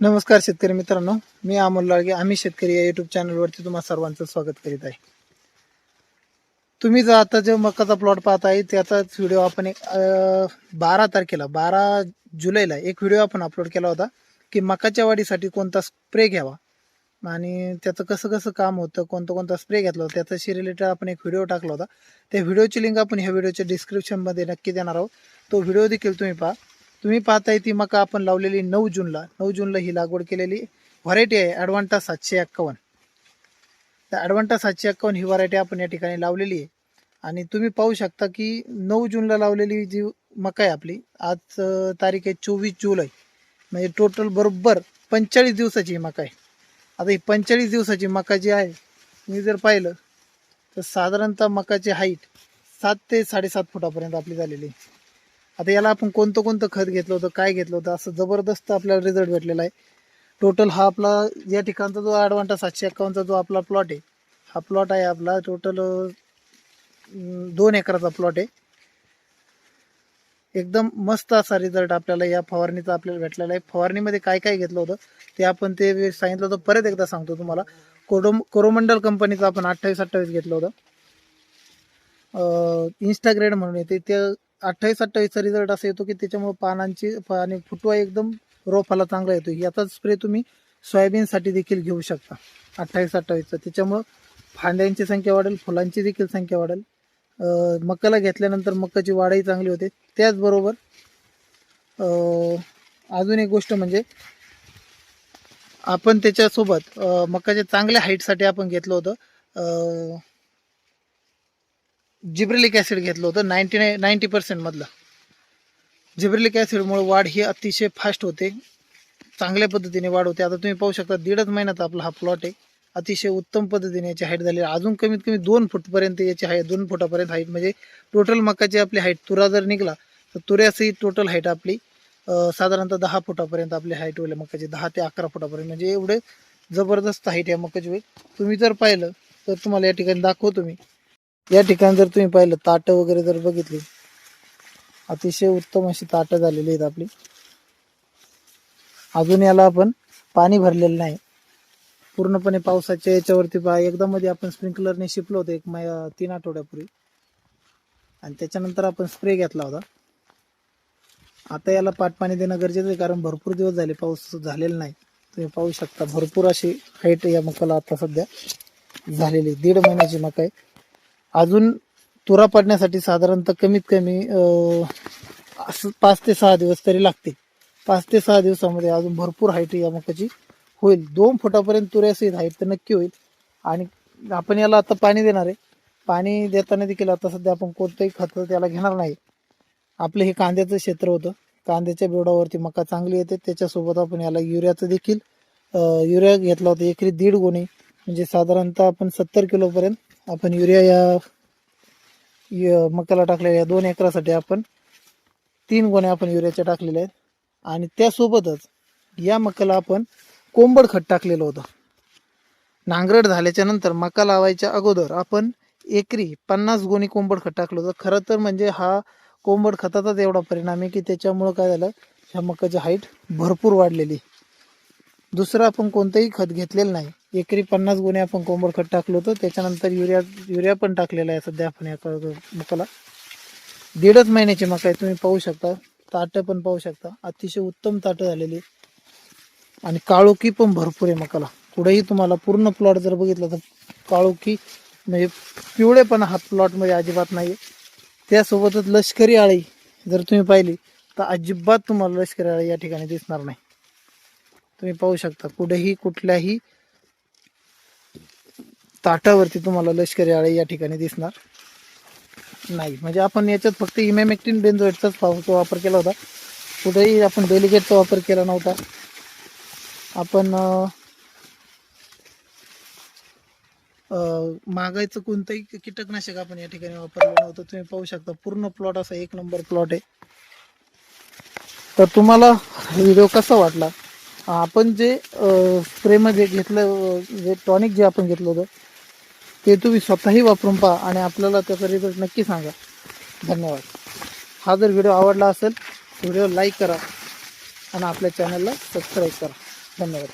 नमस्कार शेतकरी मित्रांनो मी अमोल लाळगे. आम्ही शेतकरी या युट्यूब चॅनलवरती तुम्हा सर्वांचं स्वागत करीत आहे. तुम्ही जर आता जो मकाचा प्लॉट पाहत आहे त्याचाच व्हिडिओ आपण एक बारा तारखेला बारा जुलैला एक व्हिडिओ आपण अपलोड केला होता की मकाच्या वाढीसाठी कोणता स्प्रे घ्यावा. आणि त्याचं कसं कसं काम होतं कोणता कोणता स्प्रे घेतला होता त्याच्याशी रिलेटेड आपण एक व्हिडिओ टाकला होता. त्या व्हिडिओची लिंक आपण ह्या व्हिडिओच्या डिस्क्रिप्शनमध्ये नक्की देणार आहोत. तो व्हिडिओ देखील तुम्ही पहा. तुम्ही पाहताय ती मका आपण लावलेली नऊ जूनला. नऊ जूनला ही लागवड केलेली. व्हरायटी आहे ॲडवांटा सातशे एक्कावन्न. तर ॲडवांटा सातशे एक्कावन्न ही व्हरायटी आपण या ठिकाणी लावलेली आहे. आणि तुम्ही पाहू शकता की नऊ जूनला लावलेली जी मका आहे आपली आज तारीख आहे चोवीस जुलै. म्हणजे टोटल बरोबर पंचेचाळीस दिवसाची ही मका आहे. आता ही पंचेचाळीस दिवसाची मका जी आहे मी जर पाहिलं तर साधारणतः मकाची हाईट सात ते साडेसात फुटापर्यंत आपली झालेली आहे. आता याला आपण कोणतं कोणतं खत घेतलं होतं काय घेतलं होतं असं जबरदस्त आपल्याला रिझल्ट भेटलेला आहे. टोटल हा आपला या ठिकाणचा जो आडवांटा सातशे एक्कावन्नचा जो आपला प्लॉट आहे हा प्लॉट आहे आपला टोटल दोन एकराचा प्लॉट आहे. एकदम मस्त असा रिझल्ट आपल्याला या फवारणीचा आपल्याला भेटलेला आहे. फवारणीमध्ये काय काय घेतलं होतं ते आपण ते सांगितलं होतं परत एकदा सांगतो तुम्हाला. कोडो कोरोमंडल कंपनीचं आपण अठ्ठावीस अठ्ठावीस घेतलं होतं. इंस्टाग्रेड म्हणून येते ते अठ्ठावीस अठ्ठावीसचा रिझल्ट असा येतो की त्याच्यामुळे पानांची आणि फुटवा एकदम रोपाला चांगला येतो. याचाच स्प्रे तुम्ही सोयाबीनसाठी देखील घेऊ शकता. अठ्ठावीस अठ्ठावीसचा त्याच्यामुळं फांद्यांची संख्या वाढेल फुलांची देखील संख्या वाढेल. अं, मकाला घेतल्यानंतर मकाची वाढही चांगली होते. त्याचबरोबर अजून एक गोष्ट म्हणजे आपण त्याच्यासोबत मक्काच्या चांगल्या हाईटसाठी आपण घेतलं होतं. जिब्रेलिक ॲसिड घेतलं होतं नाईन्टी नाईन नाईन्टी पर्सेंटमधलं जिब्रेलिक ॲसिडमुळे वाढ ही अतिशय फास्ट होते. चांगल्या पद्धतीने वाढ होते. आता तुम्ही पाहू शकता दीडच महिन्यात आपला हा प्लॉट आहे. अतिशय उत्तम पद्धतीने याची हाईट झाली अजून कमीत कमी दोन फूटपर्यंत याची हाईट दोन फुटापर्यंत हाईट म्हणजे टोटल मकाची आपली हाईट तुरा जर निघला तर तुऱ्यासही टोटल हाईट आपली साधारणतः दहा फुटापर्यंत आपली हाईट होईल मकाची. दहा ते अकरा फुटापर्यंत. म्हणजे एवढे जबरदस्त हाईट या मकाची. होईल तुम्ही जर पाहिलं तर तुम्हाला या ठिकाणी दाखवतो मी. या ठिकाणी जर तुम्ही पाहिलं ताटं वगैरे जर बघितली अतिशय उत्तम अशी ताटं झालेली आहेत आपली. अजून याला आपण पाणी भरलेलं नाही. पूर्णपणे पावसाच्या याच्यावरती पहा एकदा मध्ये आपण स्प्रिंकलरने शिपलो होतो एक मै- तीन आठवड्यापूर्वी. आणि त्याच्यानंतर आपण स्प्रे घेतला होता. आता याला पाट पाणी देणं गरजेचं आहे कारण भरपूर दिवस झाले पाऊस झालेला नाही. तुम्ही पाहू शकता भरपूर अशी हाईट या मकाला आता सध्या झालेली आहे. दीड महिन्याची मका आहे. अजून तुरा पडण्यासाठी साधारणतः कमीत कमी असं पाच ते सहा दिवस तरी लागतील. पाच ते सहा दिवसामध्ये अजून भरपूर हाईट या मकाची होईल. दोन फुटापर्यंत तुऱ्यासहित हाईट तर नक्की होईल. आणि आपण याला आता पाणी देणार आहे. पाणी देताना देखील आता सध्या आपण कोणतंही खत त्याला घेणार नाही. आपलं हे कांद्याचं क्षेत्र होतं. कांद्याच्या बेवडावरती मका चांगली येते. त्याच्यासोबत आपण याला युरियाचं देखील युरिया घेतला होता. एकरी दीड गुणी. म्हणजे साधारणतः आपण सत्तर किलोपर्यंत आपण युरिया या य- मकाला टाकलेल्या या दोन एकरासाठी आपण तीन गोण्या आपण युरियाच्या टाकलेल्या आहेत. आणि त्यासोबतच या मकाला आपण कोंबड खत टाकलेलं होतं. नांगरट झाल्याच्यानंतर मका लावायच्या अगोदर आपण एकरी पन्नास गोणी कोंबड खत टाकलं होतं. खरं तर म्हणजे हा कोंबड खताचाच एवढा परिणाम आहे की त्याच्यामुळं काय झालं? ह्या मकाची हाईट भरपूर वाढलेली दुसरं आपण कोणतंही खत घेतलेलं नाही. एकरी पन्नास गुणे आपण कोंबड खत टाकलं होतं त्याच्यानंतर युरिया युरिया पण टाकलेला आहे सध्या आपण या मकाला. दीडच महिन्याची मका आहे तुम्ही पाहू शकता. ताटं पण पाहू शकता. अतिशय उत्तम ताटं झालेली. आणि काळोखी पण भरपूर आहे मकाला. पुढेही तुम्हाला पूर्ण प्लॉट जर बघितला तर काळोखी म्हणजे पिवळेपणा हा प्लॉटमध्ये अजिबात नाही आहे त्यासोबतच लष्करी आळी जर तुम्ही पाहिली तर अजिबात तुम्हाला लष्करी आळी या ठिकाणी दिसणार नाही. तुम्ही पाहू शकता. कुठेही कुठल्याही ताटावरती तुम्हाला लष्करी आळे या ठिकाणी दिसणार नाही. म्हणजे आपण याच्यात फक्त इमॅमेक्टिन बेन्झोएटचाच पावचा वापर केला होता. कुठेही आपण डेलिगेटचा वापर केला नव्हता. आपण मागायचं कोणतंही कीटकनाशक आपण या ठिकाणी वापरलं नव्हतं. तुम्ही पाहू शकता पूर्ण प्लॉट असा एक नंबर प्लॉट आहे. तर तुम्हाला व्हिडिओ कसा वाटला? आपण जे स्प्रेमध्ये घेतलं जे टॉनिक जे आपण घेतलं होतं ते तुम्ही स्वतःही वापरून पहा आणि आपल्याला त्याचा रिझल्ट नक्की सांगा. धन्यवाद. हा जर व्हिडिओ आवडला असेल व्हिडिओ लाईक करा आणि आपल्या चॅनलला सबस्क्राईब करा. धन्यवाद.